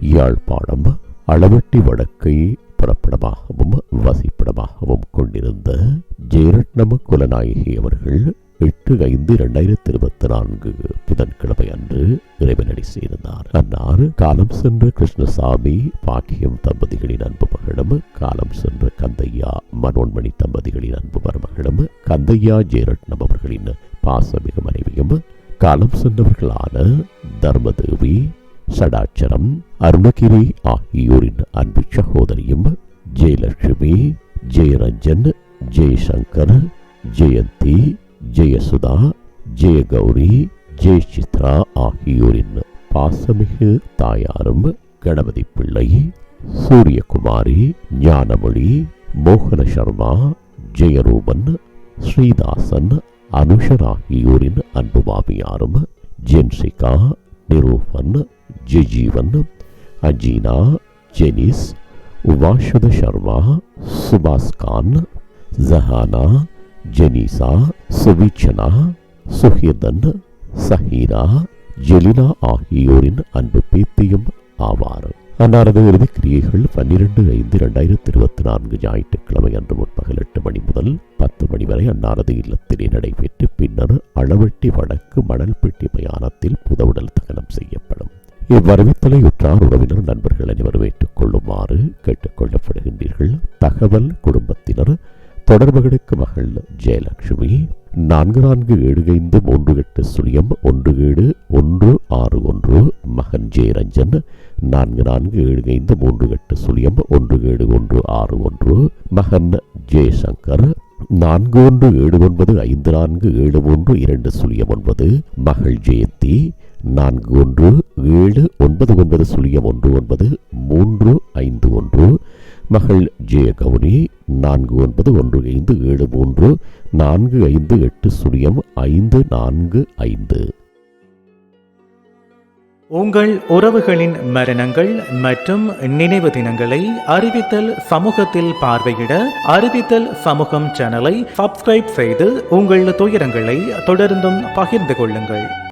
யாழ்ப்பாணம் அளவெட்டி வடக்கை புறப்படமாகவும் வசிப்பிடமாகவும் கொண்டிருந்த ஜெயரட்னம குலநாயகி அவர்கள் எட்டு ஐந்து இரண்டாயிரத்தி இருபத்தி நான்கு புதன்கிழமை அன்று இறைவனடி சேர்ந்தார். அன்னார் காலம் சென்ற கிருஷ்ணசாமி பாக்கியம் தம்பதிகளின் அன்பு மகளும் காலம் சென்ற கந்தையா மனோன்மணி தம்பதிகளின் அன்பு மருமகளும் கந்தையா ஜெயரட்னம் அவர்களின் பாசமிகு மனைவியும் காலம் சென்றவர்களான தர்மதேவி சடாச்சரம் அருணகிரி ஆகியோரின் அன்பு சகோதரியும் ஜெயலட்சுமி ஜெயரஞ்சன் ஜெயசங்கர் ஜெயந்தி ஜெயசுதா ஜெயகௌரி ஜெயசித்ரா ஆகியோரின் பாசமிகு தாயாரும் கணபதி பிள்ளை சூரியகுமாரி ஞானமொழி மோகன சர்மா ஜெயரூபன் ஸ்ரீதாசன் அனுஷர் ஆகியோரின் அன்பு மாமியாரும் ஜென்சிகா நிரூபன் ஜெஜீவன் அஜீனா ஜெனிஸ் வாஷுத சர்மா சுபாஸ் கான் ஜஹானா ஜெனிசா சுவிச்சனா சுஹிர்தன் சஹீரா ஜெலினா ஆகியோரின் அன்பு பேத்தியும் ஆவார். அன்னாரது இறுதிக் கிரியைகள் பன்னிரண்டு ஐந்து இரண்டாயிரத்தி இருபத்தி நான்கு ஞாயிற்றுக்கிழமை அன்று முற்பகல் எட்டு மணி முதல் பத்து மணி வரை அன்னாரது இல்லத்திலே நடைபெற்று பின்னர் அளவெட்டி வடக்கு மணல்பெட்டி மயானத்தில் புதவுடல் தகனம் செய்யப்படும். இவ்வரவித்தலை உற்றார் உறவினர் நண்பர்கள் அனைவரும் ஏற்றுக்கொள்ளுமாறு கேட்டுக்கொள்ளப்படுகின்றீர்கள். தகவல் குடும்பத்தினர் தொடர்புகளுக்கு மகள் ஜெயலட்சுமி நான்கு நான்கு ஏழு ஐந்து மூன்று எட்டு சுழியம் ஒன்று ஏழு ஒன்று ஆறு ஒன்று மகன் ஜெயரஞ்சன் நான்கு நான்கு ஏழு ஐந்து மூன்று எட்டு சுழியம் ஒன்று ஏழு ஒன்று ஆறு ஒன்று மகன் ஜெயசங்கர் நான்கு ஒன்று ஏழு ஒன்பது ஐந்து நான்கு ஏழு மூன்று இரண்டு சுழியம் ஒன்பது மகள் ஜெயந்தி நான்கு ஒன்று ஏழு ஒன்பது ஒன்பது சுழியம் ஒன்று ஒன்பது மூன்று ஐந்து ஒன்று மகள் ஜெயகௌரி நான்கு ஒன்பது ஒன்று ஐந்து ஏழு மூன்று நான்கு ஐந்து எட்டு சுழியம் ஐந்து நான்கு ஐந்து. உங்கள் உறவுகளின் மரணங்கள் மற்றும் நினைவு தினங்களை அறிவித்தல் சமூகத்தில் பார்வையிட அறிவித்தல் சமூகம் சேனலை சப்ஸ்கிரைப் செய்து உங்கள் துயரங்களை தொடர்ந்தும் பகிர்ந்து கொள்ளுங்கள்.